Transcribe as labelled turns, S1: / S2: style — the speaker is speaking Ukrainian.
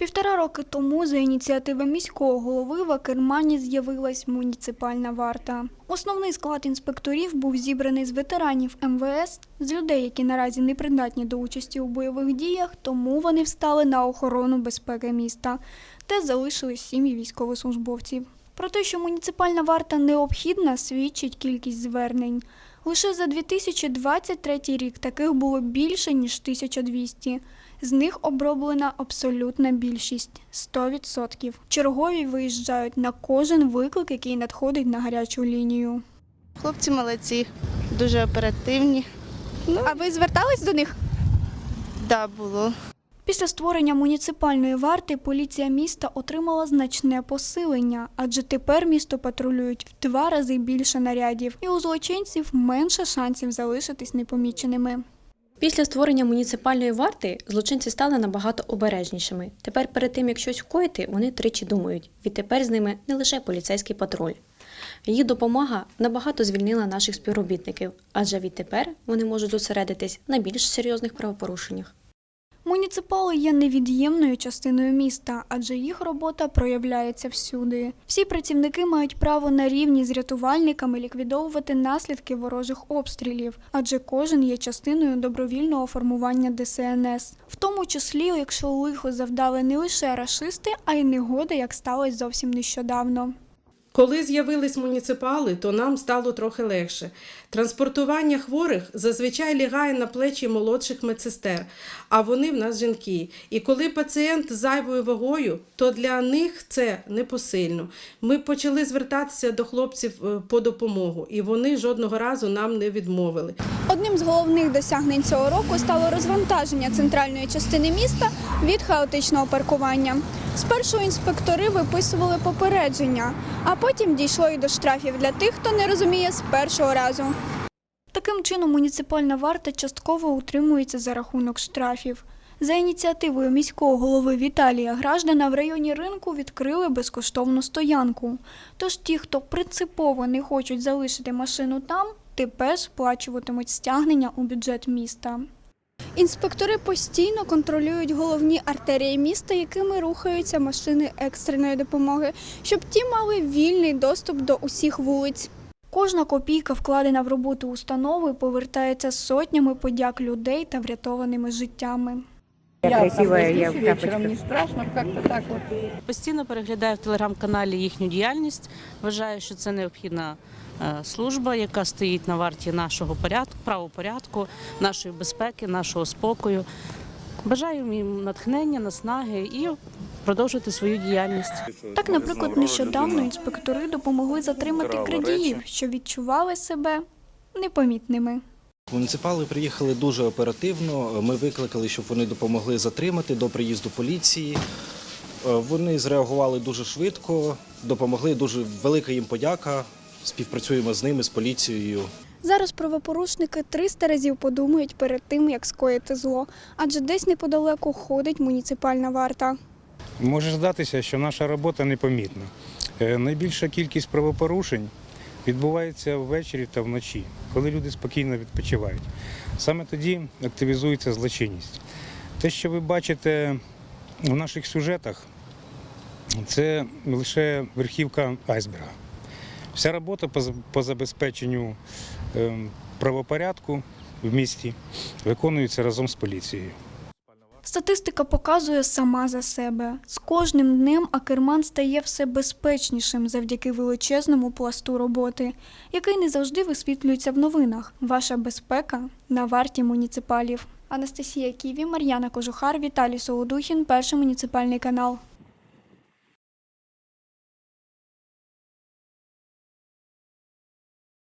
S1: Півтора роки тому за ініціативи міського голови в Акермані з'явилась муніципальна варта. Основний склад інспекторів був зібраний з ветеранів МВС, з людей, які наразі не придатні до участі у бойових діях, тому вони встали на охорону безпеки міста, де залишились сім'ї військовослужбовців. Про те, що муніципальна варта необхідна, свідчить кількість звернень. Лише за 2023 рік таких було більше, ніж 1200. З них оброблена абсолютна більшість 100%. Чергові виїжджають на кожен виклик, який надходить на гарячу лінію.
S2: Хлопці молодці, дуже оперативні. Ну,
S1: А ви звертались до них?
S2: да, було.
S1: Після створення муніципальної варти поліція міста отримала значне посилення, адже тепер місто патрулюють в два рази більше нарядів, і у злочинців менше шансів залишитись непоміченими.
S3: Після створення муніципальної варти злочинці стали набагато обережнішими. Тепер перед тим, як щось вкоїти, вони тричі думають. Відтепер з ними не лише поліцейський патруль. Її допомога набагато звільнила наших співробітників, адже відтепер вони можуть зосередитись на більш серйозних правопорушеннях.
S1: Муніципали є невід'ємною частиною міста, адже їх робота проявляється всюди. Всі працівники мають право на рівні з рятувальниками ліквідовувати наслідки ворожих обстрілів, адже кожен є частиною добровільного формування ДСНС, в тому числі, якщо лихо завдали не лише рашисти, а й негода, як сталося зовсім нещодавно.
S4: Коли з'явились муніципали, то нам стало трохи легше. Транспортування хворих зазвичай лягає на плечі молодших медсестер, а вони в нас жінки. І коли пацієнт з зайвою вагою, то для них це непосильно. Ми почали звертатися до хлопців е, по допомогу, і вони жодного разу нам не відмовили.
S1: Одним з головних досягнень цього року стало розвантаження центральної частини міста від хаотичного паркування. Спершу інспектори виписували попередження, а потім дійшло і до штрафів для тих, хто не розуміє з першого разу. Таким чином, муніципальна варта частково утримується за рахунок штрафів. За ініціативою міського голови Віталія Граждана в районі ринку відкрили безкоштовну стоянку. Тож ті, хто принципово не хочуть залишити машину там, тепер сплачуватимуть стягнення у бюджет міста. Інспектори постійно контролюють головні артерії міста, якими рухаються машини екстреної допомоги, щоб ті мали вільний доступ до усіх вулиць. Кожна копійка, вкладена в роботу установи, повертається сотнями подяк людей та врятованими життями.
S5: Я красивая, я в тапочках.
S6: не страшно, как-то так вот.
S7: Постійно переглядаю в телеграм-каналі їхню діяльність. Вважаю, що це необхідна служба, яка стоїть на варті нашого порядку, правопорядку, нашої безпеки, нашого спокою. Бажаю їм натхнення, наснаги і продовжувати свою діяльність.
S1: Так, наприклад, нещодавно інспектори допомогли затримати крадіїв, що відчували себе непомітними.
S8: Муніципали приїхали дуже оперативно. Ми викликали, щоб вони допомогли затримати до приїзду поліції. Е, Вони зреагували дуже швидко, допомогли. Дуже велика їм подяка. Співпрацюємо з ними, з поліцією.
S1: Зараз правопорушники 300 разів подумають перед тим, як скоїти зло, адже десь неподалеку ходить муніципальна варта.
S9: Може здатися, що наша робота непомітна. Е, Найбільша кількість правопорушень відбувається ввечері та вночі, коли люди спокійно відпочивають. Саме тоді активізується злочинність. Те, що ви бачите в наших сюжетах, це лише верхівка айсберга. Вся робота по забезпеченню ем, правопорядку в місті виконується разом з поліцією.
S1: Статистика показує сама за себе. З кожним днем Акерман стає все безпечнішим завдяки величезному пласту роботи, який не завжди висвітлюється в новинах. Ваша безпека на варті муніципалів. Анастасія Ківі, Мар'яна Кожухар, Віталій Солодухін, перший муніципальний канал.